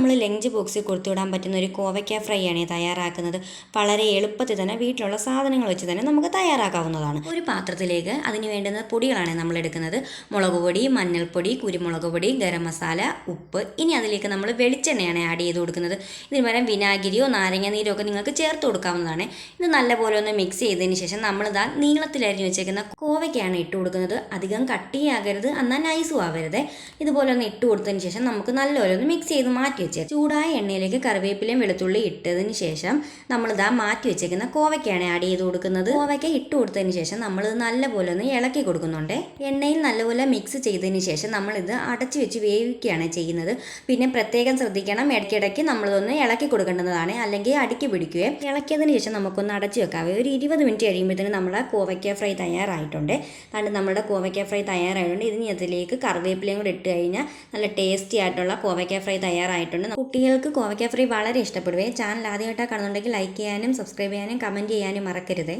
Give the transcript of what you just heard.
നമ്മൾ ലഞ്ച് ബോക്സിൽ കൊടുത്തുവിടാൻ പറ്റുന്ന ഒരു കോവയ്ക്ക ഫ്രൈ ആണ് തയ്യാറാക്കുന്നത്. വളരെ എളുപ്പത്തിൽ തന്നെ വീട്ടിലുള്ള സാധനങ്ങൾ വെച്ച് തന്നെ നമുക്ക് തയ്യാറാക്കാവുന്നതാണ്. ഒരു പാത്രത്തിലേക്ക് അതിന് വേണ്ടുന്ന പൊടികളാണ് നമ്മൾ എടുക്കുന്നത്. മുളക് പൊടി മഞ്ഞൾപ്പൊടി കുരുമുളക് പൊടി ഗരം മസാല ഉപ്പ്. ഇനി അതിലേക്ക് നമ്മൾ വെളിച്ചെണ്ണയാണ് ആഡ് ചെയ്ത് കൊടുക്കുന്നത്. ഇതിന് പകരം വിനാഗിരിയോ നാരങ്ങ നീരോ ഒക്കെ നിങ്ങൾക്ക് ചേർത്ത് കൊടുക്കാവുന്നതാണ്. ഇത് നല്ലപോലെ ഒന്ന് മിക്സ് ചെയ്തതിന് ശേഷം നമ്മളിതാ നീളത്തിലരിഞ്ഞ് വെച്ചേക്കുന്ന കോവയ്ക്കാണ് ഇട്ട് കൊടുക്കുന്നത്. അധികം കട്ടിയാകരുത് എന്നാൽ നൈസും ആവരുത്. ഇതുപോലെ ഒന്ന് ഇട്ട് കൊടുത്തതിന് ശേഷം നമുക്ക് നല്ലപോലെ ഒന്ന് മിക്സ് ചെയ്ത് മാറ്റി വെച്ചേ ചൂടായ എണ്ണയിലേക്ക് കറിവേപ്പിലയും വെളുത്തുള്ളി ഇട്ടതിന് ശേഷം നമ്മളിതാ മാറ്റി വെച്ചേക്കുന്ന കോവയ്ക്കാണ് ആഡ് ചെയ്ത് കൊടുക്കുന്നത്. കോവയ്ക്ക ഇട്ട് കൊടുത്തതിന് ശേഷം നമ്മൾ ഇത് നല്ലപോലെ ഒന്ന് ഇളക്കി കൊടുക്കുന്നുണ്ട്. എണ്ണയിൽ നല്ലപോലെ മിക്സ് ചെയ്തതിന് ശേഷം നമ്മളിത് അടച്ചു വെച്ച് വേവിക്കുകയാണ് ചെയ്യുന്നത്. പിന്നെ പ്രത്യേകം ശ്രദ്ധിക്കണം ഇടയ്ക്കിടയ്ക്ക് നമ്മളിതൊന്ന് ഇളക്കി കൊടുക്കേണ്ടതാണ്. അല്ലെങ്കിൽ അടുക്കി പിടിക്കുകയും ഇളക്കിയതിന് ശേഷം നമുക്കൊന്ന് അടച്ചു വെക്കാവേ ഒരു ഇരുപത് മിനിറ്റ് കഴിയുമ്പോഴത്തേന് നമ്മുടെ കോവയ്ക്ക ഫ്രൈ തയ്യാറായിട്ടുണ്ട്. അതുകൊണ്ട് നമ്മുടെ കോവയ്ക്ക ഫ്രൈ തയ്യാറായിട്ടുണ്ട്. ഇതിന് അതിലേക്ക് കറിവേപ്പിലയും കൂടി ഇട്ട് കഴിഞ്ഞാൽ നല്ല ടേസ്റ്റി ആയിട്ടുള്ള കോവയ്ക്ക ഫ്രൈ തയ്യാറായിട്ടുണ്ട്. കുട്ടികൾക്ക് കോവയ്ക്ക ഫ്രൈ വളരെ ഇഷ്ടപ്പെടുവേ. ചാനൽ ആദ്യമായിട്ടാണ് കാണുന്നുണ്ടെങ്കിൽ ലൈക്ക് ചെയ്യാനും സബ്സ്ക്രൈബ് ചെയ്യാനും കമന്റ് ചെയ്യാനും മറക്കരുത്.